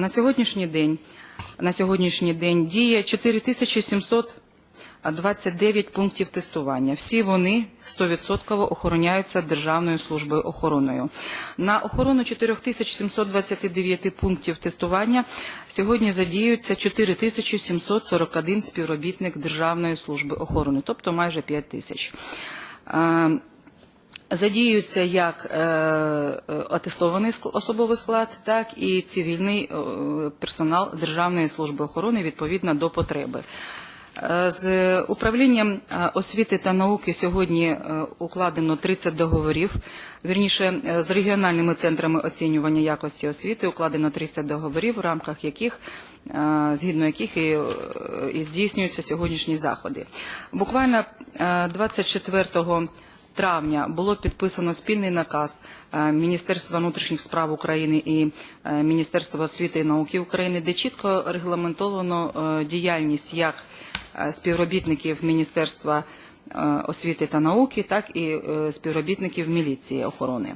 На сьогоднішній день, на сьогоднішній день діє 4729 пунктів тестування. Всі вони 100% охороняються Державною службою охороною. На охорону 4729 пунктів тестування сьогодні задіються 4741 співробітник Державної служби охорони, тобто майже 5 тисяч. Задіються як е, е, атестований особовий склад, так і цивільний е, персонал Державної служби охорони відповідно до потреби. З управлінням освіти та науки сьогодні укладено 30 договорів. Вірніше, з регіональними центрами оцінювання якості освіти укладено 30 договорів, в рамках яких згідно яких і, і здійснюються сьогоднішні заходи. Буквально е, 24 травня було підписано спільний наказ е, Міністерства внутрішніх справ України і е, Міністерства освіти і науки України, де чітко регламентовано е, діяльність як співробітників Міністерства освіти та науки, так і співробітників міліції охорони.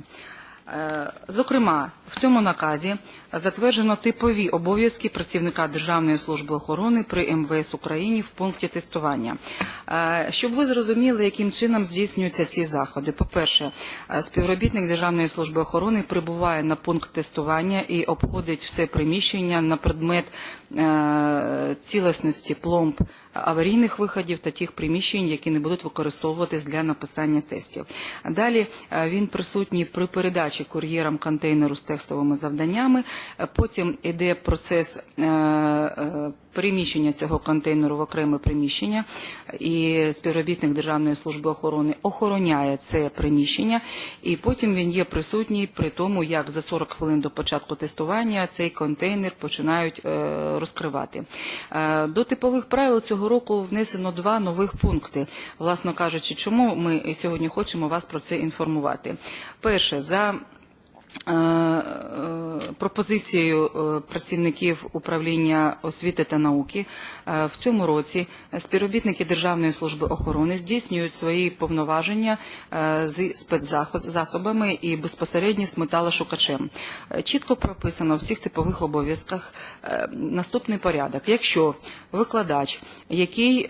Е, Зокрема, в цьому наказі затверджено типові обов'язки працівника Державної служби охорони при МВС Україні в пункті тестування. Е, Щоб ви зрозуміли, яким чином здійснюються ці заходи. По-перше, е, співробітник Державної служби охорони прибуває на пункт тестування і обходить все приміщення на предмет цілісності пломб аварійних виходів та тих приміщень, які не будуть використовуватись для написання тестів. Далі він присутній при передачі кур'єрам контейнеру з текстовими завданнями. Е, Потім іде процес е, е, переміщення цього контейнеру в окреме приміщення, і співробітник Державної служби охорони охороняє це приміщення, і потім він є присутній при тому, як за 40 хвилин до початку тестування цей контейнер починають розкривати. До типових правил цього року внесено два нових пункти. Власно кажучи, чому ми сьогодні хочемо вас про це інформувати. Перше, за 呃，пропозицією е, працівників управління освіти та науки е, в цьому році співробітники Державної служби охорони здійснюють свої повноваження е, з спецзасобами і безпосередньо з металошукачем. Чітко прописано в цих типових обов'язках наступний порядок. Якщо викладач, який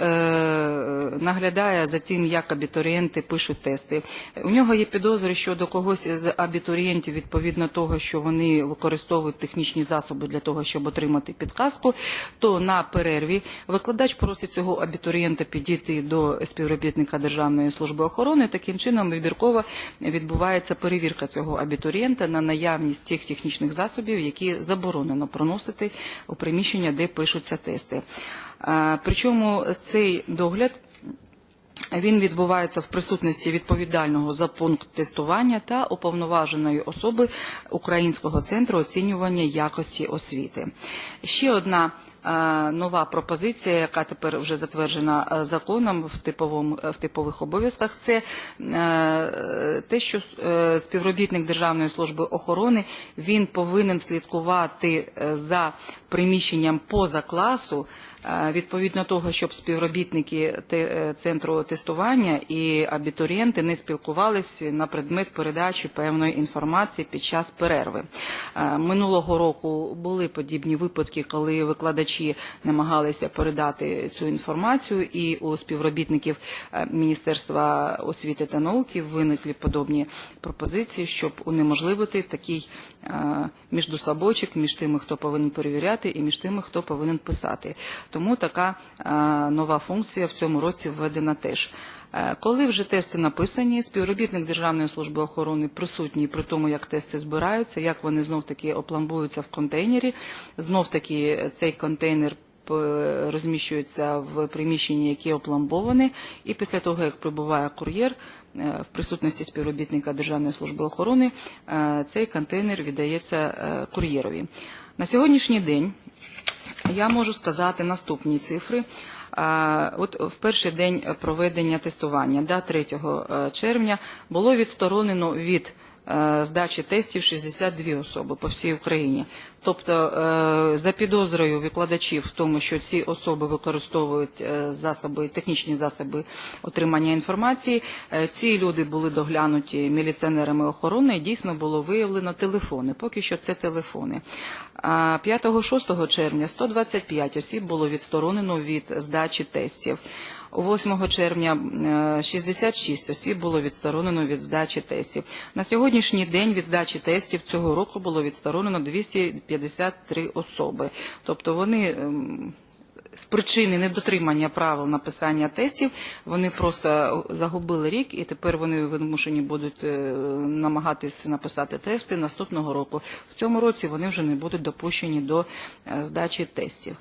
наглядає за тим, як абітурієнти пишуть тести, у нього є підозри щодо когось з абітурієнтів відповідно того, що вони використовують технічні засоби для того, щоб отримати підказку, то на перерві викладач просить цього абітурієнта підійти до співробітника Державної служби охорони. Таким чином вибірково відбувається перевірка цього абітурієнта на наявність тих технічних засобів, які заборонено проносити у приміщення, де пишуться тести. Причому цей догляд він відбувається в присутності відповідального за пункт тестування та уповноваженої особи Українського центру оцінювання якості освіти. Ще одна е, нова пропозиція, яка тепер вже затверджена е, законом в типовому в типових обов'язках, це е, те, що е, співробітник Державної служби охорони він повинен слідкувати е, за приміщенням поза класу. Відповідно того, щоб співробітники е, центру тестування і абітурієнти не спілкувалися на предмет передачі певної інформації під час перерви. Минулого року були подібні випадки, коли викладачі намагалися передати цю інформацію, і у співробітників е, Міністерства освіти та науки виникли подобні пропозиції, щоб унеможливити такий е, міждособочок між тими, хто повинен перевіряти, і між тими, хто повинен писати. Тому така нова функція в цьому році введена теж. Е, Коли вже тести написані, співробітник Державної служби охорони присутній при тому, як тести збираються, як вони знов таки опламбуються в контейнері, знов таки цей контейнер п- розміщується в приміщенні, яке опламбоване, і після того, як прибуває кур'єр, е, в присутності співробітника Державної служби охорони, е, цей контейнер віддається е, кур'єрові. На сьогоднішній день я можу сказати наступні цифри. От в перший день проведення тестування, да, 3 червня, було відсторонено від е, здачі тестів 62 особи по всій Україні. Тобто е, за підозрою викладачів в тому, що ці особи використовують е, засоби, технічні засоби отримання інформації, е, ці люди були доглянуті міліціонерами охорони і дійсно було виявлено телефони. Поки що це телефони. А 5-6 червня 125 осіб було відсторонено від здачі тестів. 8 червня е, 66 осіб було відсторонено від здачі тестів. На сьогоднішній день від здачі тестів цього року було відсторонено 253 особи. Тобто вони ем, з причини недотримання правил написання тестів вони просто загубили рік, і тепер вони вимушені будуть е, намагатись написати тести наступного року. В цьому році вони вже не будуть допущені до е, здачі тестів.